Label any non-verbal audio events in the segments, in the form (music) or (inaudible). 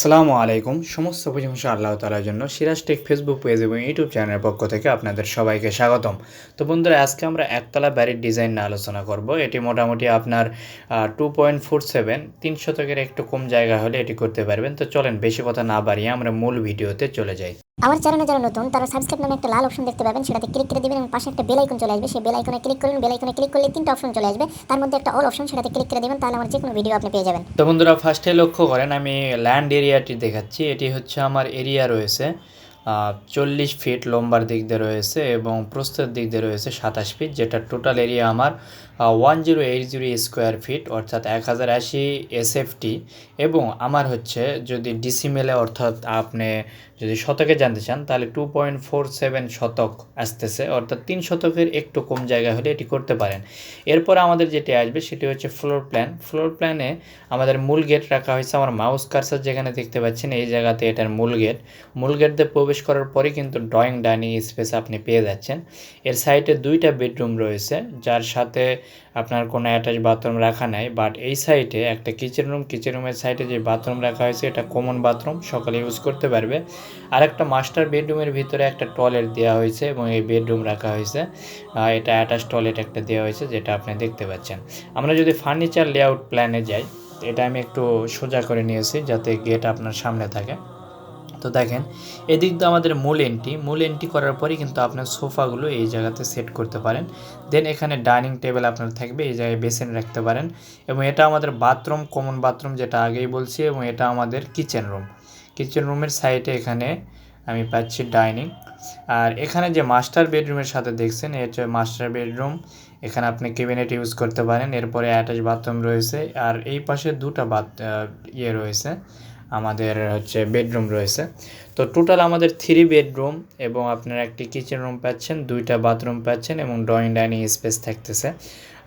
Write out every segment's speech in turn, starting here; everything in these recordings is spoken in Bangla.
আসসালামু আলাইকুম। সমস্ত প্রশংসা আল্লাহ তালার জন্য। সিরাজ টেক ফেসবুক পেজ এবং ইউটিউব চ্যানেলের পক্ষ থেকে আপনাদের সবাইকে স্বাগতম। তো বন্ধুরা, আজকে আমরা একতলা বাড়ির ডিজাইন নিয়ে আলোচনা করব। এটি মোটামুটি আপনার টু পয়েন্ট ফোর সেভেন তিন শতকের একটু কম জায়গা হলে এটি করতে পারবেন। তো চলেন, বেশি কথা না বাড়িয়ে আমরা মূল ভিডিওতে চলে যাই। আমার চ্যানেলে যারা নতুন, তারা সাবস্ক্রাইব নামে একটা লাল অপশন দেখতে পাবেন, সেটাতে ক্লিক করে দিবেন এবং পাশে একটা বেল আইকন চলে আসবে। সেই বেল আইকনে ক্লিক করুন বেল আইকনে ক্লিক করলে তিনটা অপশন চলে আসবে। তার মধ্যে একটা অল অপশন সেটাতে ক্লিক করে দিবেন, তাহলে আমার যে কোনো ভিডিও আপনি পেয়ে যাবেন। তো বন্ধুরা ফার্স্টে লক্ষ্য করেন, আমি ল্যান্ড এরিয়াটি দেখাচ্ছি। এটি হচ্ছে আমার এরিয়া রয়েছে চল্লিশ ফিট লম্বার দিক দিয়ে রয়েছে এবং প্রস্থের দিক দিয়ে রয়েছে সাতাশ ফিট যেটা টোটাল এরিয়া আমার one zero eight zero square feet অর্থাৎ এক হাজার আশি এসএফটি এবং আমার হচ্ছে যদি ডিসিমেলে অর্থাৎ আপনি যদি শতকে জানতে চান, তাহলে টু পয়েন্ট ফোর সেভেন শতক আসতেছে, অর্থাৎ তিন শতকের একটু কম জায়গা হলে এটি করতে পারেন। এরপর আমাদের যেটি আসবে, সেটি হচ্ছে ফ্লোর প্ল্যান ফ্লোর প্ল্যানে আমাদের মূল গেট রাখা হয়েছে আমার মাউস কার্সার যেখানে দেখতে পাচ্ছেন, এই জায়গাতে এটার মূল গেট মূল গেট দিয়ে প্রবেশ করার পরে কিন্তু ড্রয়িং ডাইনিং স্পেস আপনি পেয়ে যাচ্ছেন। এর সাইডে দুইটা বেডরুম রয়েছে, যার সাথে আপনার কোনো অ্যাটাচ বাথরুম রাখা নাই বাট এই সাইডে একটা কিচেন রুম কিচেন রুমের সাইডে যে বাথরুম রাখা হয়েছে, এটা কমন বাথরুম সকালে ইউজ করতে পারবে। আর একটা মাস্টার বেডরুমের ভিতরে একটা টয়লেট দেওয়া হয়েছে এবং এই বেডরুম রাখা হয়েছে। এটা অ্যাটাচ টয়লেট একটা দেওয়া হয়েছে যেটা আপনি দেখতে পাচ্ছেন। আমরা যদি ফার্নিচার লেআউট প্ল্যানে যাই, এটা আমি একটু সোজা করে নিয়েছি যাতে গেট আপনার সামনে থাকে। তো দেখেন, এদিক দিয়ে আমাদের মূল এন্ট্রি মূল এন্ট্রি করার পরেই কিন্তু আপনার সোফাগুলো এই জায়গাতে সেট করতে পারেন। দেন এখানে ডাইনিং টেবিল আপনার থাকবে, এই জায়গায় বেসিন রাখতে পারেন। এবং এটা আমাদের বাথরুম কমন বাথরুম যেটা আগেই বলছি, এবং এটা আমাদের কিচেন রুম কিচেন রুমের সাইডে এখানে আমি পাচ্ছি ডাইনিং আর এখানে যে মাস্টার বেডরুমের সাথে দেখছেন এটা হচ্ছে মাস্টার বেডরুম এখানে আপনি কেবিনেট ইউজ করতে পারেন, এরপরে অ্যাটাচ বাথরুম রয়েছে। আর এই পাশে দুটা বাথ ইয়ে রয়েছে, আমাদের হচ্ছে বেডরুম রয়েছে। তো টোটাল আমাদের থ্রি বেডরুম এবং আপনার একটি কিচেন রুম পাচ্ছেন, দুইটা বাথরুম পাচ্ছেন এবং ড্রয়িং ডাইনিং স্পেস থাকতেছে।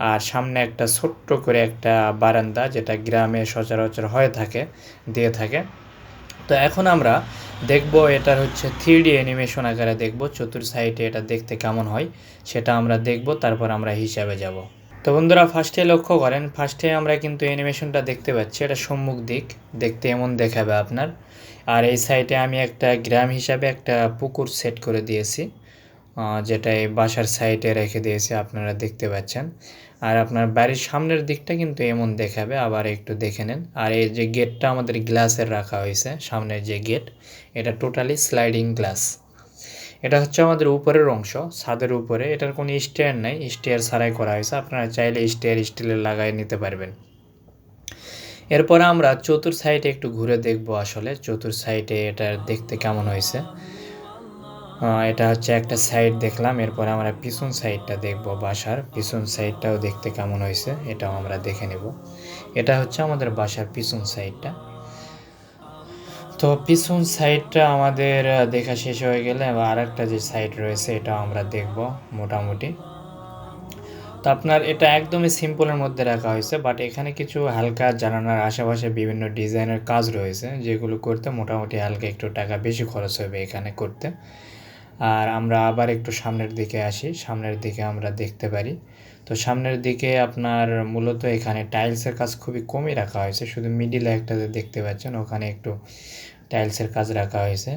আর সামনে একটা ছোট্ট করে একটা বারান্দা, যেটা গ্রামে সচরাচর হয়ে থাকে, দিয়ে থাকে। তো এখন আমরা দেখব এটার হচ্ছে থ্রি অ্যানিমেশন আকারে দেখব, চতুর সাইডে এটা দেখতে কেমন হয়, সেটা আমরা দেখব, তারপর আমরা হিসাবে যাব। তো বন্ধুরা ফার্স্টে লক্ষ্য করেন ফার্স্টে আমরা কিন্তু অ্যানিমেশনটা দেখতে পাচ্ছি, এটা সম্মুখ দিক, দেখতে এমন দেখাবে আপনার। আর এই সাইডে আমি একটা গ্রাম হিসাবে একটা পুকুর সেট করে দিয়েছি যেটা এই বাসার সাইডে রেখে দিয়েছি, আপনারা দেখতে পাচ্ছেন। আর আপনার বাড়ির সামনের দিকটা কিন্তু এমন দেখাবে, আবার একটু দেখে নেন। আর এই যে গেটটা আমাদের গ্লাসের রাখা হয়েছে, সামনের যে গেট, এটা টোটালি স্লাইডিং গ্লাস। এটা হচ্ছে আমাদের উপরের অংশ, ছাদের উপরে। এটার কোনো স্টেয়ার নাই, স্টেয়ার ছাড়াই করা হয়েছে। আপনারা চাইলে স্টেয়ার স্টিলের লাগাই নিতে পারবেন। এরপরে আমরা চতুর সাইডে একটু ঘুরে দেখব আসলে, চতুর সাইডে এটা দেখতে কেমন হয়েছে। এটা হচ্ছে একটা সাইড দেখলাম, এরপরে আমরা পিছন সাইডটা দেখব বাসার। পিছন সাইডটাও দেখতে কেমন হয়েছে, এটাও আমরা দেখে নেব। এটা হচ্ছে আমাদের বাসার পিছন সাইডটা তো পিছন সাইডটা আমাদের দেখা শেষ হয়ে গেলে আর একটা যে সাইড রয়েছে, এটাও আমরা দেখব মোটামুটি। তো আপনার এটা একদমই সিম্পলের মধ্যে রাখা হয়েছে বাট এখানে কিছু হালকা জানানোর আশেপাশে বিভিন্ন ডিজাইনের কাজ রয়েছে, যেগুলো করতে মোটামুটি হালকা একটু টাকা বেশি খরচ হবে এখানে করতে। আর আমরা আবার একটু সামনের দিকে আসি। সামনের দিকে আমরা দেখতে পারি। তো সামনের দিকে আপনার মূলত এখানে টাইলসের কাজ খুবই কমই রাখা হয়েছে। শুধু মিডিল একটা দেখতে পাচ্ছেন, ওখানে একটু টাইলসের কাজ রাখা হয়েছে।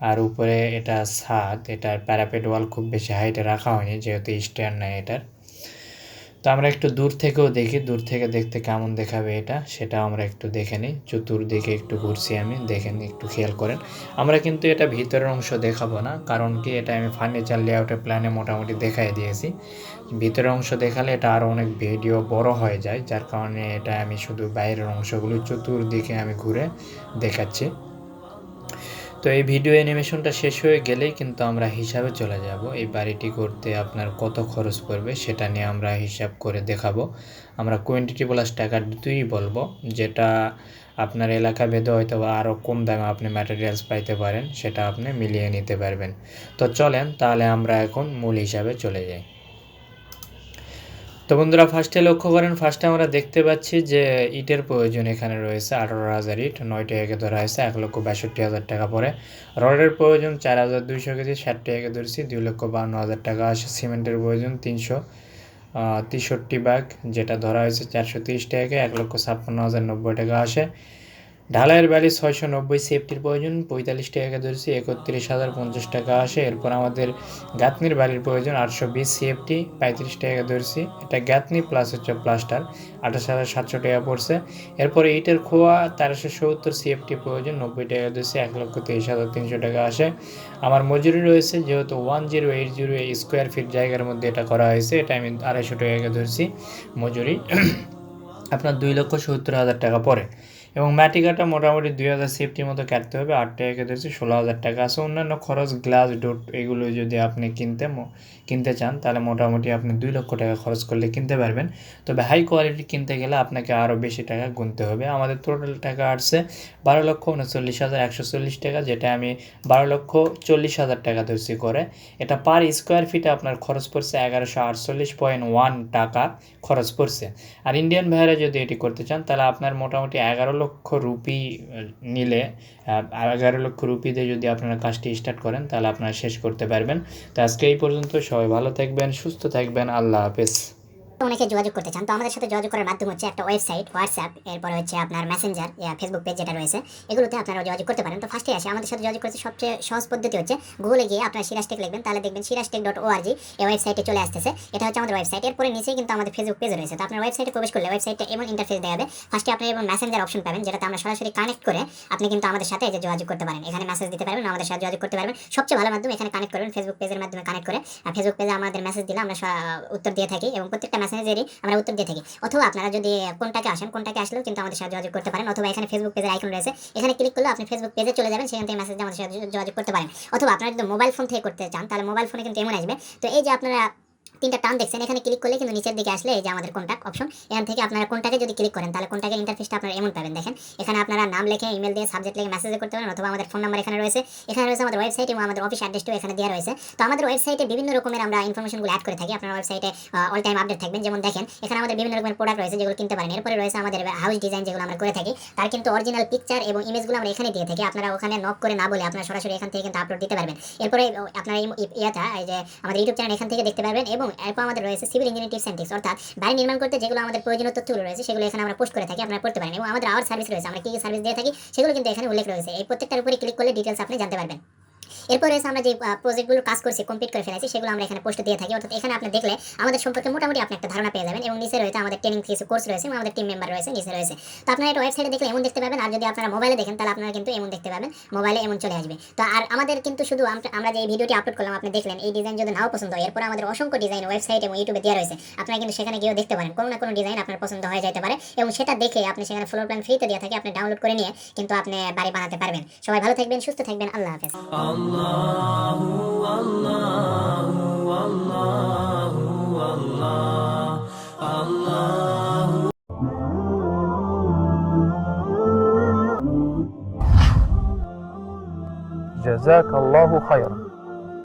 আর উপরে এটা ছাদ, এটার প্যারাপেট ওয়াল খুব বেশি হাইটে রাখা হয়নি, যেহেতু স্ট্যান্ড নেয় এটার। তো আমরা একটু দূর থেকেও দেখি, দূর থেকে দেখতে কেমন দেখাবে এটা, সেটা আমরা একটু দেখে নিই। চতুর্দিকে একটু ঘুরছি আমি, দেখে নিই, একটু খেয়াল করেন। আমরা কিন্তু এটা ভিতরের অংশ দেখাবো না, কারণ কি এটা আমি ফার্নিচার লেআউটের প্ল্যানে মোটামুটি দেখাই দিয়েছি। ভিতরের অংশ দেখালে এটা আরও অনেক ভিডিও বড় হয়ে যায়, যার কারণে এটা আমি শুধু বাইরের অংশগুলো চতুর্দিকে আমি ঘুরে দেখাচ্ছি। তো এই ভিডিও অ্যানিমেশনটা শেষ হয়ে গেলেই কিন্তু আমরা হিসাবে চলে যাব। এই বাড়িটি করতে আপনার কত খরচ পড়বে সেটা নিয়ে আমরা হিসাব করে দেখাবো। আমরা কোয়ান্টিটি প্লাস টাকা দুই বলব, যেটা আপনার এলাকা ভেদে হয়তো বা আরও কম দামে আপনি ম্যাটেরিয়ালস পাইতে পারেন, সেটা আপনি মিলিয়ে নিতে পারবেন। তো চলেন তাহলে আমরা এখন মূল হিসাবে চলে যাই। তো বন্ধুরা ফার্স্টে লক্ষ্য করেন ফার্স্টে আমরা দেখতে পাচ্ছি যে ইটের প্রয়োজন এখানে রয়েছে আঠারো হাজার ইট নয় একে ধরা হয়েছে, এক লক্ষ বাষট্টি হাজার টাকা পরে। রডের প্রয়োজন চার হাজার দুইশো কেজি ষাট একে ধরেছি, দুই লক্ষ বান্ন হাজার টাকা। আসে সিমেন্টের প্রয়োজন তিনশো তেষট্টি ব্যাগ যেটা ধরা হয়েছে চারশো তিরিশ টাকা এক লক্ষ ছাপ্পান্ন হাজার নব্বই টাকা। আসে ঢালাইয়ের ব্যালি ছয়শো নব্বই সেফটির প্রয়োজন, পঁয়তাল্লিশ টাকা ধরেছি, একত্রিশ হাজার পঞ্চাশ টাকা আসে। এরপর আমাদের গাঁথনির বালির প্রয়োজন, আটশো বিশ সিএফটি পঁয়ত্রিশ টাকা ধরেছি। এটা গাঁথনি প্লাস হচ্ছে প্লাস্টার আঠাশ হাজার সাতশো টাকা পড়ছে। এরপরে ইটের খোয়া, তেরোশো সত্তর সিএফটি প্রয়োজন, নব্বই টাকা ধরেছি, এক লক্ষ তেইশ হাজার তিনশো টাকা আসে। আমার মজুরি রয়েছে, যেহেতু one zero eight zero square feet জায়গার মধ্যে এটা করা হয়েছে, এটা আমি আড়াইশো টাকা ধরছি মজুরি। (clears throat) আপনার দুই লক্ষ সত্তর হাজার টাকা পড়ে। এবং ম্যাটিকাটা মোটামুটি দুই হাজার সেফটির মতো কাটতে হবে। আট টাকা ধরেছি ষোলো হাজার টাকা। আছে অন্যান্য খরচ গ্লাস ডোট এগুলো যদি আপনি কিনতে কিনতে চান, তাহলে মোটামুটি আপনি দুই লক্ষ টাকা খরচ করলে কিনতে পারবেন। তবে হাই কোয়ালিটি কিনতে গেলে আপনাকে আরও বেশি টাকা গুনতে হবে। আমাদের টোটাল টাকা আসছে বারো লক্ষ উনচল্লিশ হাজার একশো চল্লিশ টাকা, যেটা আমি বারো লক্ষ চল্লিশ হাজার টাকা ধরছি করে। এটা পার স্কোয়ার ফিটে আপনার খরচ পড়ছে এগারোশো আটচল্লিশ পয়েন্ট ওয়ান টাকা খরচ পড়ছে। আর ইন্ডিয়ান ভাইরা যদি এটি করতে চান, তাহলে আপনার মোটামুটি এগারো লক্ষ রুপি নিলে এগারো লক্ষ রুপি দিয়ে যদি আপনারা কাজটি স্টার্ট করেন, তাহলে আপনারা শেষ করতে পারবেন। তো আজকে এই পর্যন্ত সবাই ভালো থাকবেন, সুস্থ থাকবেন, আল্লাহ হাফেজ। অনেকে যোগাযোগ করতে চান। তো আমাদের সাথে যোগাযোগ করার মাধ্যম হচ্ছে একটা ওয়েবসাইট, হোয়াটসঅ্যাপ, এরপরে হচ্ছে আপনার মেসেঞ্জার ফেসবুক পেজ যেটা রয়েছে, এগুলোতে আপনারা যোগাযোগ করতে পারেন। তো ফার্স্টে আসে, আমাদের সাথে যোগাযোগ করতে সবচেয়ে সহজ পদ্ধতি হচ্ছে গুগলে গিয়ে আপনার সিরাজটেক লিখবেন, তাহলে দেখবেন সিরাজটেক ডট ওআরজি এই ওয়েবসাইটে চলে আসতেছে। এটা হচ্ছে আমাদের ওয়েবসাইট এরপরে নিচেই কিন্তু আমাদের ফেসবুক পেজ রয়েছে। তো আপনার ওয়েবসাইটে প্রবেশ করলে ওয়েবসাইটে এমন ইন্টারফেস দেখাবে ফার্স্টে আপনি এবং মেসেঞ্জার অপশন পাবেন, যেটাতে আমরা সরাসরি কানেক্ট করে আপনি কিন্তু আমাদের সাথে যে যোগাযোগ করতে পারেন। এখানে মেসেজ দিতে পারবেন, আমাদের সাথে যোগাযোগ করতে পারবেন। সবচেয়ে ভালো মাধ্যম এখানে কানেক্ট করবেন ফেসবুক পেজের মাধ্যমে কানেক্ট করে। ফেসবুক পেজে আমাদের মেসেজ দিলে আমরা উত্তর দিয়ে থাকি এবং প্রত্যেকটা মেসেজেরই আমরা উত্তর দিয়ে থাকি। অথবা আপনারা যদি কোনটাকে আসেন, কোনটাকে আসলেও কিন্তু আমাদের সাথে যোগাযোগ করতে পারেন। অথবা এখানে ফেসবুক পেজের আইকন রয়েছে, এখানে ক্লিক করলে আপনি ফেসবুক পেজে চলে যাবেন, সেখান থেকে মেসেজ আমাদের সাথে যোগাযোগ করতে পারেন। অথবা আপনারা যদি মোবাইল ফোন থেকে করতে চান, তাহলে মোবাইল ফোনে কিন্তু এমন আসবে। তো এই যে আপনারা তিনটা টার্ম দেখছেন, এখানে ক্লিক করলে কিন্তু নিচের দিকে আসলে এই যে আমাদের কন্ট্যাক্ট অপশন এখান থেকে আপনারা কোনটাকে যদি ক্লিক করেন, তাহলে কোনটাকে ইন্টারফেসটা আপনারা এমন পাবেন। দেখেন, এখানে আপনারা নাম লিখে ইমেল দিয়ে সাবজেক্ট লিখে মেসেজ করতে পারেন অথবা আমাদের ফোন নাম্বার এখানে রয়েছে। এখানে রয়েছে আমাদের ওয়েবসাইট এবং আমাদের অফিস অ্যাড্রেসটাও এখানে দেওয়া রয়েছে। তো আমাদের ওয়েবসাইটে বিভিন্ন রকমের আমরা ইনফরমেশনগুলো অ্যাড করে থাকি। আপনার ওয়েবসাইটে অল টাইম আপডেট থাকবেন। যেমন দেখেন, এখানে আমাদের বিভিন্ন রকমের প্রোডাক্ট রয়েছে যেগুলো কিনতে পারেন। এরপরে রয়েছে আমাদের হাউস ডিজাইন যেগুলো আমরা করে থাকি। তার কিন্তু অরিজিনাল পিকচার এবং ইমেজগুলো আমরা এখানে দিয়ে থাকি। আপনারা ওখানে নক করে না বলে আপনারা সরাসরি এখান থেকে কিন্তু আপলোড দিতে পারবেন। এরপরে আপনার ইয়েটা যে আমাদের ইউটিউব চ্যানেল এখান থেকে দেখতে পারবেন এবং এরপর আমাদের রয়েছে civil engineering tips and tips অর্থাৎ বাড়ি নির্মাণ করতে যেগুলো আমাদের প্রয়োজনীয় তথ্যগুলো রয়েছে, সেগুলো এখানে আমরা পোস্ট করে থাকি, আপনারা পড়তে পারেন এবং আমাদের আওয়ার সার্ভিস রয়েছে, আমরা কী কী সার্ভিস দিয়ে থাকি, সেগুলো কিন্তু এখানে উল্লেখ রয়েছে। এই প্রত্যেকটার উপরে ক্লিক করলে ডিটেলস আপনি জানতে পারবেন। এরপর রয়েছে আমরা যে প্রজেক্টগুলো কাজ করছি কমপ্লিট করে ফেলেছি, সেগুলো আমরা এখানে পোস্ট দিয়ে থাকি। অর্থাৎ এখানে আপনি দেখলে আমাদের সম্পর্কে মোটামুটি আপনি একটা ধারণা পেয়ে যাবেন এবং নিচে রয়েছে আমাদের ট্রেনিং কিছু কোর্স রয়েছে আমাদের টিম মেম্বার রয়েছে, নিচে রয়েছে। তো আপনারা এটা ওয়েবসাইটে দেখলে এমন দেখতে পাবেন, আর যদি আপনারা মোবাইলে দেখেন, তাহলে আপনারা কিন্তু এমন দেখতে পাবেন মোবাইলে এমন চলে আসবে। তো আর আমাদের কিন্তু শুধু আমরা- যে ভিডিওটি আপলোড করলাম, আপনি দেখলেন, এই ডিজাইন যদি নাও পছন্দ হয়, এরপর আমাদের অসংখ্য ডিজাইন ওয়েবসাইট এবং ইউটিউবে দেওয়া রয়েছে। আপনারা কিন্তু সেখানে গিয়েও দেখতে পারেন, কোনো না কোনো ডিজাইন আপনার পছন্দ হয়ে যেতে পারে এবং সেটা দেখে আপনি সেখানে ফ্লোর প্ল্যান ফ্রিতে দিয়ে থাকে, আপনি ডাউনলোড করে নিয়ে কিন্তু আপনি বাড়ি বানাতে পারবেন। সবাই ভালো থাকবেন, সুস্থ থাকবেন, আল্লাহ হাফেজ। والله والله والله والله الله جزاك الله خيرا.